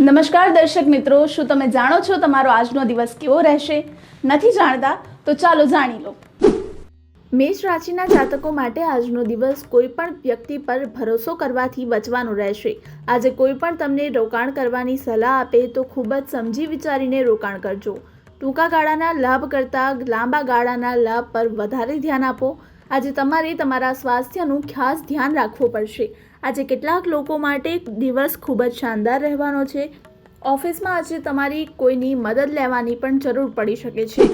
નમસ્કાર દર્શક મિત્રો, શું તમે જાણો છો તમારો આજનો દિવસ કેવો રહેશે? નથી જાણતા તો ચાલો જાણી લો. મેષ રાશિના જાતકો માટે આજનો દિવસ કોઈ પણ વ્યક્તિ પર ભરોસો કરવાથી બચવાનો રહેશે. આજે કોઈ પણ તમને રોકાણ કરવાની સલાહ આપે તો ખૂબ જ સમજી વિચારીને રોકાણ કરજો. ટૂંકા ગાળાના લાભ કરતાં લાંબા ગાળાના લાભ પર વધારે ધ્યાન આપો. આજે તમારે તમારા સ્વાસ્થ્યનું ખાસ ધ્યાન રાખવું પડશે. આજે કેટલાક લોકો માટે દિવસ ખૂબ જ શાનદાર રહેવાનો છે. ઓફિસમાં આજે તમારી કોઈની મદદ લેવાની પણ જરૂર પડી શકે છે.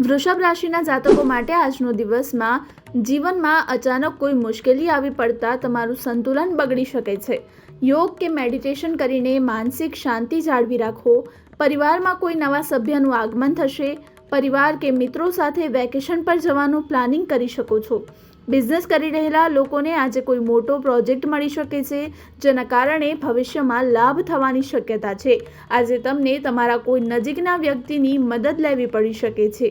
વૃષભ રાશિના જાતકો માટે આજનો દિવસમાં જીવનમાં અચાનક કોઈ મુશ્કેલી આવી પડતા તમારું સંતુલન બગડી શકે છે. યોગ કે મેડિટેશન કરીને માનસિક શાંતિ જાળવી રાખો. પરિવારમાં કોઈ નવા સભ્યનું આગમન થશે. પરિવાર કે મિત્રો સાથે વેકેશન પર જવાનું પ્લાનિંગ કરી શકો છો. બિઝનેસ કરી રહેલા લોકોને આજે કોઈ મોટો પ્રોજેક્ટ મળી શકે છે, જેના કારણે ભવિષ્યમાં લાભ થવાની શક્યતા છે. આજે તમને તમારા કોઈ નજીકના વ્યક્તિની મદદ લેવી પડી શકે છે.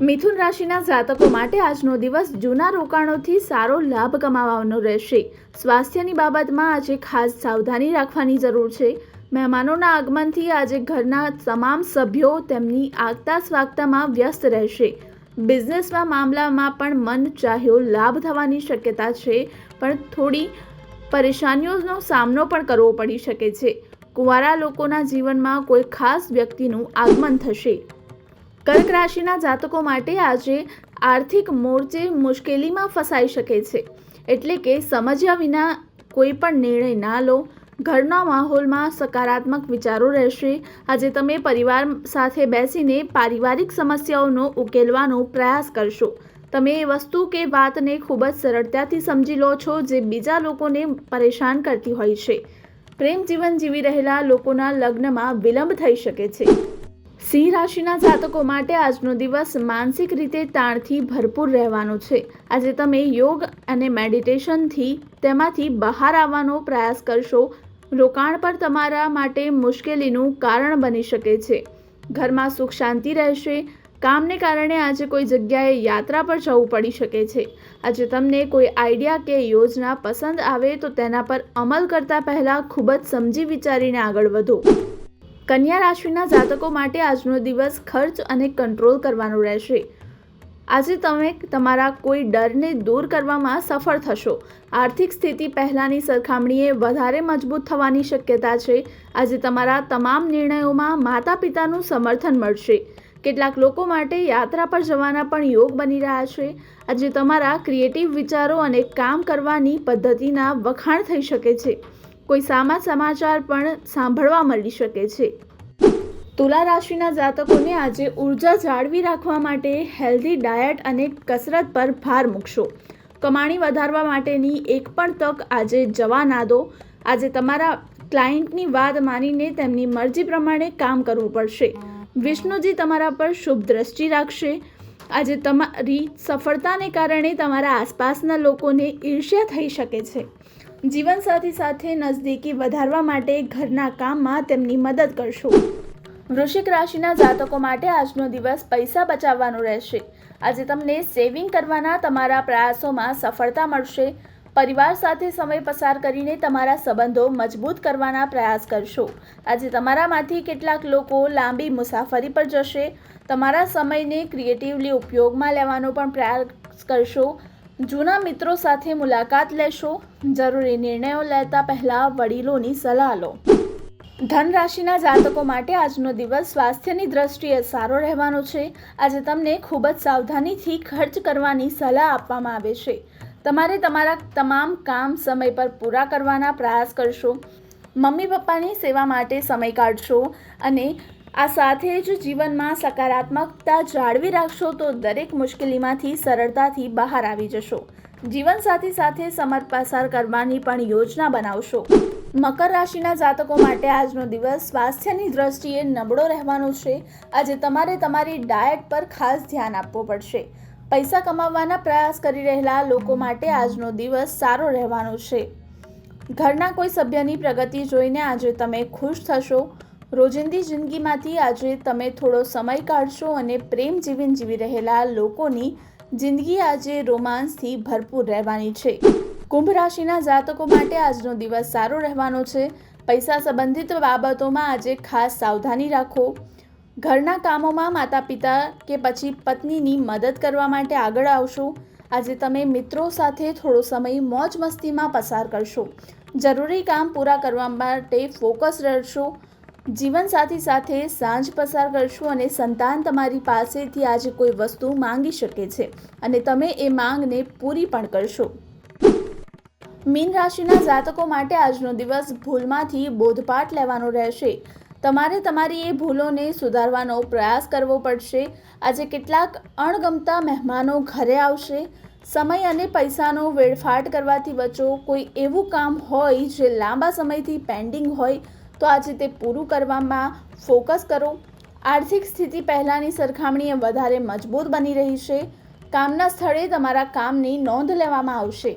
મિથુન રાશિના જાતકો માટે આજનો દિવસ જૂના રોકાણોથી સારો લાભ કમાવાનો રહેશે. સ્વાસ્થ્યની બાબતમાં આજે ખાસ સાવધાની રાખવાની જરૂર છે. મહેમાનોના આગમનથી આજે ઘરના તમામ સભ્યો તેમની આગતા સ્વાગતામાં વ્યસ્ત રહેશે. બિઝનેસમાં મામલામાં પણ મન ચાહ્યો લાભ થવાની શક્યતા છે, પણ થોડી પરેશાનીઓનો સામનો પણ કરવો પડી શકે છે. કુંવારા લોકોના જીવનમાં કોઈ ખાસ વ્યક્તિનું આગમન થશે. કર્ક રાશિના જાતકો માટે આજે આર્થિક મોરચે મુશ્કેલીમાં ફસાઈ શકે છે. એટલે કે સમજ્યા વિના કોઈ પણ નિર્ણય ના લો. ઘરના માહોલમાં સકારાત્મક વિચારો રહેશે. આજે તમે પરિવાર સાથે બેસીને પારિવારિક સમસ્યાઓનો ઉકેલવાનો પ્રયાસ કરશો. તમે એ વસ્તુ કે વાતને ખૂબ જ સરળતાથી સમજી લો છો જે બીજા લોકોને પરેશાન કરતી હોય છે. પ્રેમ જીવન જીવી રહેલા લોકોના લગ્નમાં વિલંબ થઈ શકે છે. સિંહ રાશિના જાતકો માટે આજનો દિવસ માનસિક રીતે તાણથી ભરપૂર રહેવાનો છે. આજે તમે યોગ અને મેડિટેશનથી તેમાંથી બહાર આવવાનો પ્રયાસ કરશો. રોકાણ પર તમારા માટે મુશ્કેલીનું કારણ બની શકે છે. ઘરમાં સુખ શાંતિ રહેશે. કામને કારણે આજે કોઈ જગ્યાએ યાત્રા પર જવું પડી શકે છે. આજે તમને કોઈ આઈડિયા કે યોજના પસંદ આવે તો તેના પર અમલ કરતા પહેલાં ખૂબ જ સમજી વિચારીને આગળ વધો. કન્યા રાશિના જાતકો માટે આજનો દિવસ ખર્ચ અને કંટ્રોલ કરવાનો રહેશે. આજે તમે તમારા કોઈ ડરને દૂર કરવામાં સફળ થશો. આર્થિક સ્થિતિ પહેલાંની સરખામણીએ વધારે મજબૂત થવાની શક્યતા છે. આજે તમારા તમામ નિર્ણયોમાં માતા પિતાનું સમર્થન મળશે. કેટલાક લોકો માટે યાત્રા પર જવાના પણ યોગ બની રહ્યા છે. આજે તમારા ક્રિએટિવ વિચારો અને કામ કરવાની પદ્ધતિના વખાણ થઈ શકે છે. કોઈ સામા સમાચાર પણ સાંભળવા મળી શકે છે. તુલા રાશિના જાતકોને આજે ઊર્જા જાળવી રાખવા માટે હેલ્ધી ડાયટ અને કસરત પર ભાર મૂકશો. કમાણી વધારવા માટેની એક પણ તક આજે જવા ના દો આજે તમારા ક્લાયન્ટની વાત માનીને તેમની મરજી પ્રમાણે કામ કરવું પડશે. વિષ્ણુજી તમારા પર શુભ દ્રષ્ટિ રાખશે. આજે તમારી સફળતાને કારણે તમારા આસપાસના લોકોને ઈર્ષ્યા થઈ શકે છે. જીવનસાથી સાથે નજદીકી વધારવા માટે ઘરના કામમાં તેમની મદદ કરશો. વૃશ્ચિક રાશિના જાતકો માટે આજનો દિવસ પૈસા બચાવવાનો રહેશે. આજે તમને સેવિંગ કરવાના તમારા પ્રયાસોમાં સફળતા મળશે. પરિવાર સાથે સમય પસાર કરીને તમારા સંબંધો મજબૂત કરવાના પ્રયાસ કરશો. આજે તમારામાંથી કેટલાક લોકો લાંબી મુસાફરી પર જશે. તમારા સમયને ક્રિએટિવલી ઉપયોગમાં લેવાનો પણ પ્રયાસ કરશો. જૂના મિત્રો સાથે મુલાકાત લેશો. જરૂરી નિર્ણયો લેતા પહેલાં વડીલોની સલાહ લો. ધન રાશિના જાતકો માટે આજનો દિવસ સ્વાસ્થ્યની દ્રષ્ટિએ સારો રહેવાનો છે. આજે તમને ખૂબ જ સાવધાનીથી ખર્ચ કરવાની સલાહ આપવામાં આવે છે. તમારે તમારા તમામ કામ સમય પર પૂરા કરવાના પ્રયાસ કરશો. મમ્મી પપ્પાની સેવા માટે સમય કાઢશો અને આ સાથે જ જીવનમાં સકારાત્મકતા જાળવી રાખશો તો દરેક મુશ્કેલીમાંથી સરળતાથી બહાર આવી જશો. જીવનસાથી સાથે સમર પસાર કરવાની પણ યોજના બનાવશો. મકર રાશિના જાતકો માટે આજનો દિવસ સ્વાસ્થ્યની દ્રષ્ટિએ નબળો રહેવાનો છે. આજે તમારે તમારી ડાયટ પર ખાસ ધ્યાન આપવું પડશે. પૈસા કમાવવાના પ્રયાસ કરી રહેલા લોકો માટે આજનો દિવસ સારો રહેવાનો છે. ઘરના કોઈ સભ્યની પ્રગતિ જોઈને આજે તમે ખુશ થશો. રોજિંદી જિંદગીમાંથી આજે તમે થોડો સમય કાઢશો અને પ્રેમ જીવન જીવી રહેલા લોકોની જિંદગી આજે રોમાન્સથી ભરપૂર રહેવાની છે. કુંભ રાશિના જાતકો માટે આજનો દિવસ સારો રહેવાનો છે. પૈસા સંબંધિત બાબતોમાં આજે ખાસ સાવધાની રાખો. ઘરના કામોમાં માતા પિતા કે પછી પત્નીની મદદ કરવા માટે આગળ આવશો. આજે તમે મિત્રો સાથે થોડો સમય મોજ મસ્તીમાં પસાર કરશો. જરૂરી કામ પૂરા કરવા માટે ફોકસ રહેશો. જીવનસાથી સાથે સાંજ પસાર કરશો અને સંતાન તમારી પાસેથી આજે કોઈ વસ્તુ માંગી શકે છે અને તમે એ માંગને પૂરી પણ કરશો. મીન રાશિના જાતકો માટે આજનો દિવસ ભૂલમાંથી બોધપાઠ લેવાનો રહેશે. તમારે તમારી એ ભૂલોને સુધારવાનો પ્રયાસ કરવો પડશે. આજે કેટલાક અણગમતા મહેમાનો ઘરે આવશે. સમય અને પૈસાનો વેડફાટ કરવાથી બચો. કોઈ એવું કામ હોય જે લાંબા સમયથી પેન્ડિંગ હોય, તો આજે તે પૂરું કરવામાં ફોકસ કરો. આર્થિક સ્થિતિ પહેલાંની સરખામણીએ વધારે મજબૂત બની રહી છે. કામના સ્થળે તમારા કામની નોંધ લેવામાં આવશે.